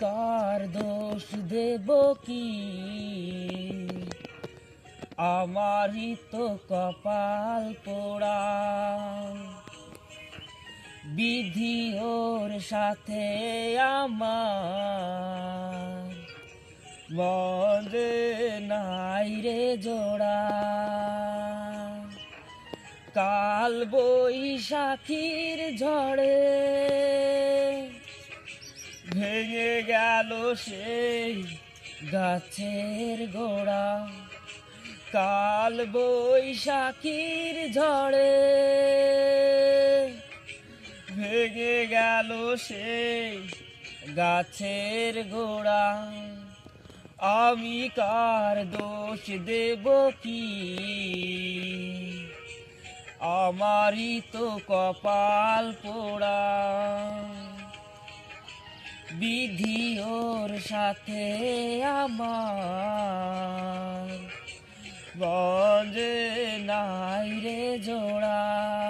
কার দোষ দেব কি? আমারই তো কপাল পোড়া। বিধি ওর সাথে আমার। বলে নাই রে জোড়া। কাল বৈশাখীর ঝড়ে ভেঙে গেল সেই গাছের গোড়া। কাল বৈশাখীর ঝড়ে ভেঙে গেল সেই গাছের গোড়া। আমি কার দোষ দেব কি? আমারই তো কপাল পোড়া। বিধি ওর সাথে আমার। বজে নাই রে জোড়া।